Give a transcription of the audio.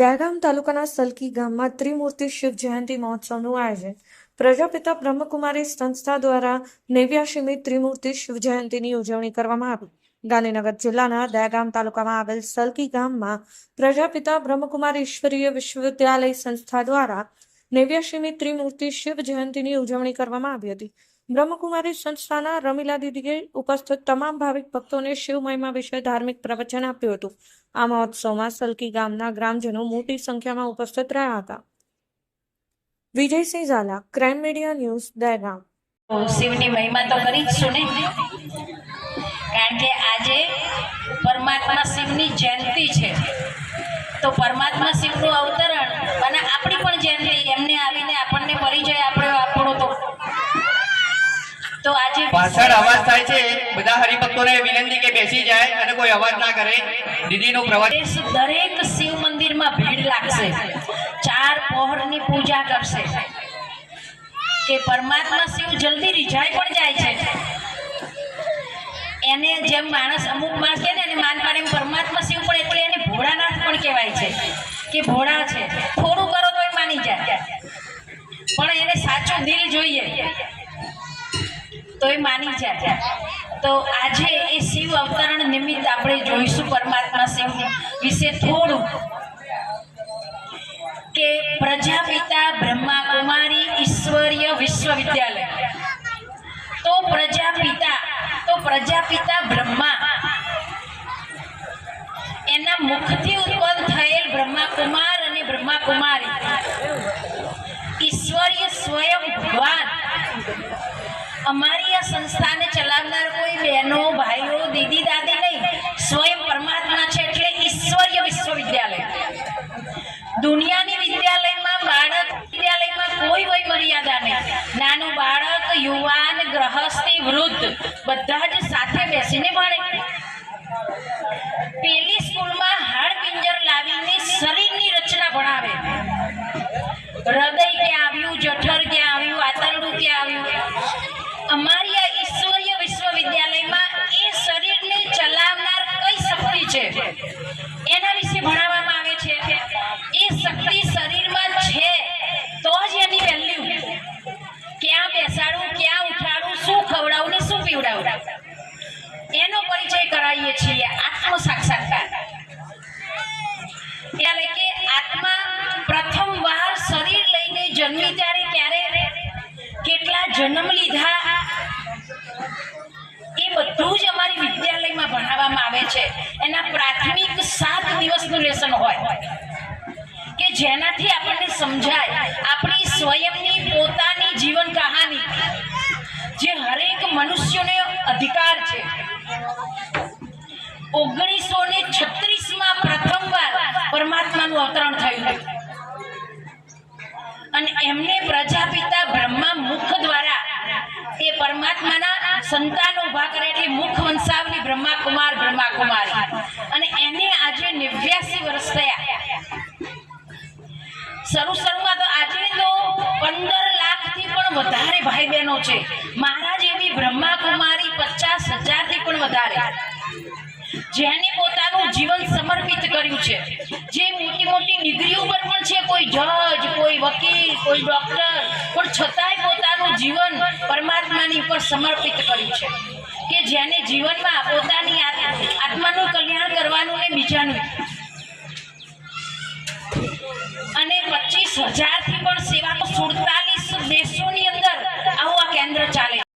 દહેગામ તાલુકાના સલકી ગામમાં ત્રિમૂર્તિ શિવ જયંતિ મહોત્સવનું આયોજન. પ્રજાપિતા બ્રહ્મકુમારી સંસ્થા દ્વારા નેવ્યાશીમી ત્રિમૂર્તિ શિવ જયંતિની ઉજવણી કરવામાં આવી. ગાંધીનગર જિલ્લાના દહેગામ તાલુકામાં આવેલ સલકી ગામમાં પ્રજાપિતા બ્રહ્મકુમારી ઈશ્વરીય વિશ્વવિદ્યાલય સંસ્થા દ્વારા નેવ્યાશીમી ત્રિમૂર્તિ શિવ જયંતિની ઉજવણી કરવામાં આવી હતી. બ્રહ્મકુમારી સંસ્થાના રમીલા દીદીએ ઉપસ્થિત તમામ ભાવિક ભક્તોને શિવ મહિમા વિશે ધાર્મિક પ્રવચન આપ્યું હતું. આ મહોત્સવમાં સલકી ગામના ગ્રામજનો મોટી સંખ્યામાં ઉપસ્થિત રહ્યા હતા. Vijaysinh Zala crime media news Dahegam. શિવની મહિમા તો કરી જ કારણ કે આજે પરમાત્મા શિવની જયંતિ છે. તો પરમાત્મા શિવનું અવતરણ અને આપણી પણ જયંતિ એમને આવીને આપણને પરિચય આપણો આપણો તો તો આજે પાછળ અવાજ થાય છે બધા હરિભક્તોને વિનંતી કે બેસી જાય અને કોઈ અવાજ ના કરે. દીદીનું પ્રવચન દરેક શિવ મંદિરમાં ભીડ લાગશે. ચાર પહોરની પૂજા કરશે. કે પરમાત્મા શિવ જલ્દી રીઝાઈ પણ જાય છે. એને જેમ માણસ અમુક માણસ કહે ને એને માન પાડે એમ પરમાત્મા શિવ પણ એટલે એને ભોળાનાથ પણ કહેવાય છે. કે ભોળા છે. થોડું કરો તો માની જાય. પણ એને સાચું દિલ જોઈએ. તો એ માની જાય. તો આજે એ શિવ અવતરણ નિમિત્ત આપણે જોઈશું પરમાત્મા શિવ વિશે થોડું. કે પ્રજાપિતા બ્રહ્મા કુમારી ઈશ્વરીય વિશ્વવિદ્યાલય. તો પ્રજાપિતા તો પ્રજાપિતા બ્રહ્મા. એના મુખથી ઉત્પન્ન થયેલ બ્રહ્મા કુમાર અને બ્રહ્મા કુમારી ઈશ્વરીય સ્વયં અમારી આ સંસ્થાને ચલાવનાર કોઈ બહેનો, ભાઈઓ, દીદી, દાદી નહીં. સ્વયં પરમાત્મા છે એટલે ઈશ્વરીય વિશ્વવિદ્યાલય. દુનિયાની વિદ્યાલયમાં બાળક વિદ્યાલયમાં કોઈ વય મર્યાદા નહીં. નાનું બાળક, યુવાન, ગ્રહસ્થી, વૃદ્ધ બધા જ સાથે બેસીને ભણે. પેલી સ્કૂલમાં હાડ પિંજર લાવીને શરીરની રચના ભણાવે. હૃદય શક્તિ શરીરમાં છે, તો જ એની વેલ્યુ ક્યાં બેસાડું, ક્યાં ઉઠાડું, શું ખવડાવું ને શું પીવડાવું? એનો પરિચય કરાવીએ છીએ આત્મ સાક્ષાત્કાર. એટલે કે આત્મા પ્રથમ વાર શરીર લઈને જન્મી ત્યારે ક્યારે? કેટલા જન્મ લીધા? એ બધું જ અમારી વિદ્યાલયમાં ભણાવવામાં આવે છે. એના પ્રાથમિક સાત દિવસનું લેસન હોય. જેનાથી આપણને સમજાય આપણી સ્વયંની પોતાની જીવન કહાની, જે હરેક મનુષ્યને અધિકાર છે. ઓગણીસો ને છત્રીસમાં પ્રથમવાર પરમાત્માનું અવતરણ થયું અને એમને પ્રજાપિતા બ્રહ્મા મુખ દ્વારા એ પરમાત્માના સંતાનો ઊભા કરે એટલે મુખ વંશાવલી બ્રહ્મા કુમાર બ્રહ્મા કુમાર અને એને આજે નેવ્યાસી વર્ષ થયા. શરૂ શરૂમાં તો આજે તો પંદર લાખથી પણ વધારે ભાઈ બહેનો છે. મહારાજ એવી બ્રહ્મા કુમારી પચાસ હજારથી પણ વધારે. જેને પોતાનું જીવન સમર્પિત કર્યું છે. જે મોટી મોટી ડિગ્રીઓ પર પણ છે. કોઈ જજ, કોઈ વકીલ, કોઈ ડોક્ટર, પણ છતાંય પોતાનું જીવન પરમાત્માની ઉપર સમર્પિત કર્યું છે. કે જેને જીવનમાં પોતાની આત્- આત્માનું કલ્યાણ કરવાનું ને બીજાનું અને પચીસ હજારથી પણ સેવાનો સુડતાલીસ દેશોની